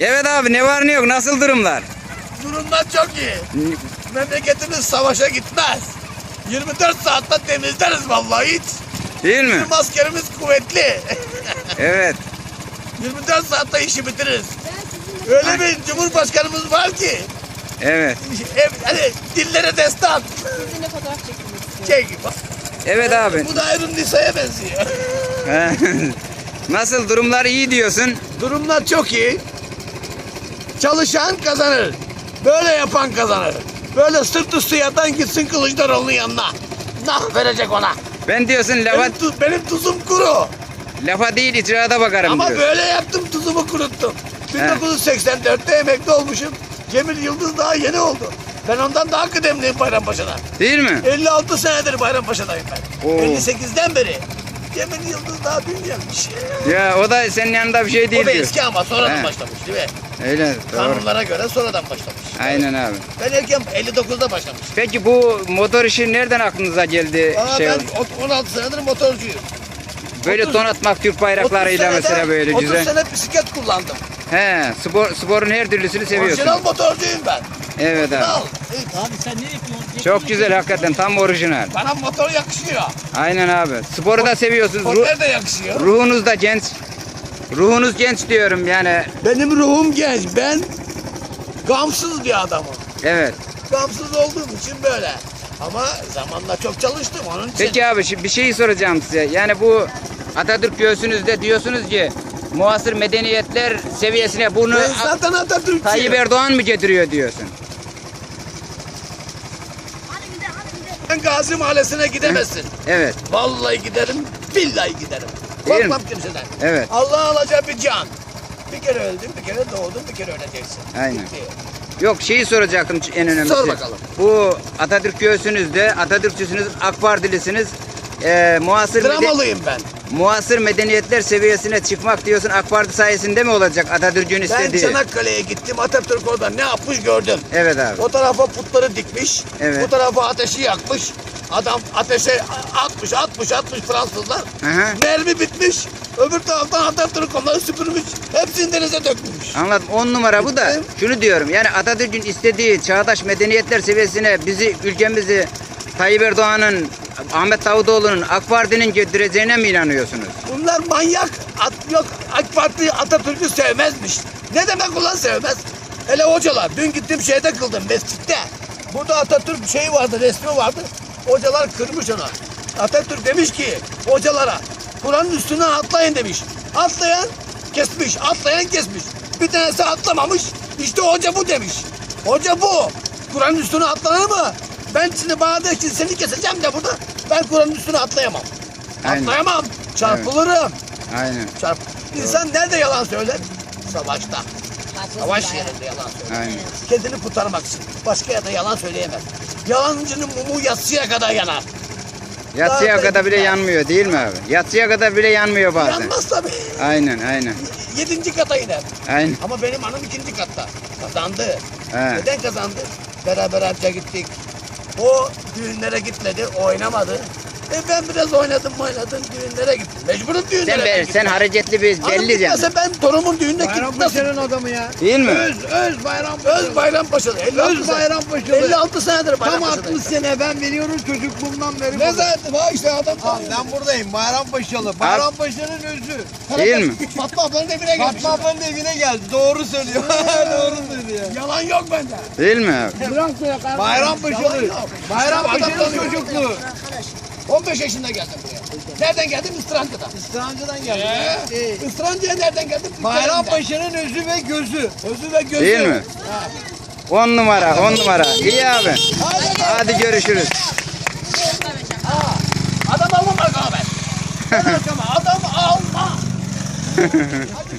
Evet abi ne var ne yok nasıl durumlar? Durumlar çok iyi. Memleketimiz savaşa gitmez. 24 saatte temizleriz vallahi hiç. Değil mi? Bizim askerimiz kuvvetli. Evet. 24 saatte işi bitiririz. Öyle bir cumhurbaşkanımız var ki. Evet. Ev, hani dillere destan. Sizinle fotoğraf istiyorum. Çek. Evet abi. Bu da Ayrın Nisa'ya benziyor. nasıl durumlar iyi diyorsun? Durumlar çok iyi. Çalışan kazanır. Böyle yapan kazanır. Böyle sırt üstü yatan gitsin Kılıçdaroğlu'nun yanına. Nah verecek ona. Ben diyorsun lafa, Benim, tu- benim tuzum kuru. lafa değil icraata bakarım Ama diyorsun. böyle yaptım tuzumu kuruttum. He. 1984'te emekli olmuşum. Cemil Yıldız daha yeni oldu. Ben ondan daha kıdemliyim Bayrampaşa'da. Değil mi? 56 senedir Bayrampaşa'dayım ben. Oo. 58'den beri. Cemil Yıldız daha dün gelmiş. Ya o da senin yanında bir şey değil o da diyor. eski ama sonradan He. başlamış değil mi? Öyle doğru. Kanunlara göre sonradan başlamış. Aynen abi. Ben erken 59'da başlamış. Peki bu motor işi nereden aklınıza geldi? Aa, şey ben oldu? ot- 16 senedir motorcuyum. Böyle 30 ton atmak Türk bayraklarıyla 30 senede- mesela böyle 30 güzel. sene bisiklet kullandım. He, spor, sporun her türlüsünü seviyorsun. Orijinal motorcuyum ben. Evet abi. Al. Abi sen ne yapıyorsun? Çok güzel hakikaten tam orijinal. Bana motor yakışıyor. Aynen abi. Sporu da seviyorsunuz. Motor da yakışıyor. ruhunuz da genç. Ruhunuz genç diyorum yani. Benim ruhum genç. Ben gamsız bir adamım. Evet. Gamsız olduğum için böyle. Ama zamanla çok çalıştım onun için. Peki abi şimdi bir şey soracağım size. Yani bu Atatürk göğsünüzde diyorsunuz ki muasır medeniyetler seviyesine bunu Ben zaten Atatürkçüyüm. Tayyip Erdoğan mı getiriyor diyorsun? Ben Gazi Mahallesi'ne gidemezsin. Evet. Vallahi giderim, billahi giderim. Değil Korkmam mi? kimseden. Evet. Allah alacağı bir can. Bir kere öldüm, bir kere doğdum, bir kere öleceksin. Aynen. Bitti. Yok şeyi soracaktım en önemlisi. Sor bakalım. Bu Atatürk göğsünüzde Atatürkçüsünüz, AK Partilisiniz. Ee, muasır, mede- Dramalıyım ben. Muasır medeniyetler seviyesine çıkmak diyorsun AK Parti sayesinde mi olacak Atatürk'ün Ben istediği? Çanakkale'ye gittim, Atatürk orada ne yapmış gördüm. Evet abi. O tarafa putları dikmiş, Evet. bu tarafa ateşi yakmış. Adam ateşe atmış, atmış, atmış Fransızlar. Hı. Mermi bitmiş. Öbür taraftan Atatürk onları süpürmüş. Hepsini denize dökmüş. Anladım. On numara bu da. Şunu diyorum. Yani Atatürk'ün istediği çağdaş medeniyetler seviyesine bizi, ülkemizi Tayyip Erdoğan'ın, Ahmet Davutoğlu'nun, AK Parti'nin götüreceğine mi inanıyorsunuz? Bunlar manyak. At, yok AK Parti Atatürk'ü sevmezmiş. Ne demek ulan sevmez? Hele hocalar. Dün gittim şeyde kıldım mescitte. Burada Atatürk şeyi vardı, resmi vardı. Hocalar kırmış onu. Atatürk demiş ki hocalara Kur'an'ın üstüne atlayın demiş. Atlayan kesmiş, atlayan kesmiş. Bir tanesi atlamamış. İşte hoca bu demiş. Hoca bu. Kur'an'ın üstüne atlanır mı? Ben şimdi bana de ki seni keseceğim de burada. Ben Kur'an'ın üstüne atlayamam. Aynen. Atlayamam. Çarpılırım. Aynen. Çarp. İnsan nerede yalan söyler? Savaşta. Savaş yerinde yalan söyler. Aynen. Kendini kurtarmak için. Başka yerde yalan söyleyemez. Yalancının mumu yatsıya kadar yanar. Yatsıya Daha da kadar bile gitmez. yanmıyor değil mi abi? Yatsıya kadar bile yanmıyor bazen. Yanmaz tabii. Aynen aynen. Yedinci kata iner. Aynen. Ama benim hanım ikinci katta. Kazandı. He. Neden kazandı? Beraber hacca gittik. O düğünlere gitmedi, oynamadı. E ben biraz oynadım oynadım düğünlere gittim. Mecburum düğünlere Sen, ben be, gittim. sen hareketli bir Hanım belli gitmese canım. ben torunumun düğününe gittim. Bayrampaşa'nın adamı ya. Değil mi? Öz, öz Bayrampaşa'lı. Öz Bayrampaşalı. 56 Öz sene- Bayrampaşalı. 56 senedir Tam Bayrampaşa'dayım. 60 sene ben biliyorum çocukluğumdan beri. Ne zaten ha işte adam Abi ben buradayım Bayrampaşalı. Bayrampaşa'nın özü. Değil mi? Fatma ablanın evine gelmiş. Fatma ablanın evine geldi. Doğru söylüyor. Doğru söylüyor. Yalan yok bende. Değil mi abi? Bayrampaşalı. Bayrampaşa'nın çocukluğu. 15 yaşında geldim buraya. Nereden geldim? İstranca'dan. İslancı'dan geldi. Ee, İstranca'ya nereden geldim? Bayrampaşa'nın özü ve gözü. Özü ve gözü. Değil mi? On numara, on numara. İyi abi. Hadi. Hadi görüşürüz. Ha, Adam alma bak abi. Ben arkama adam alma. Hadi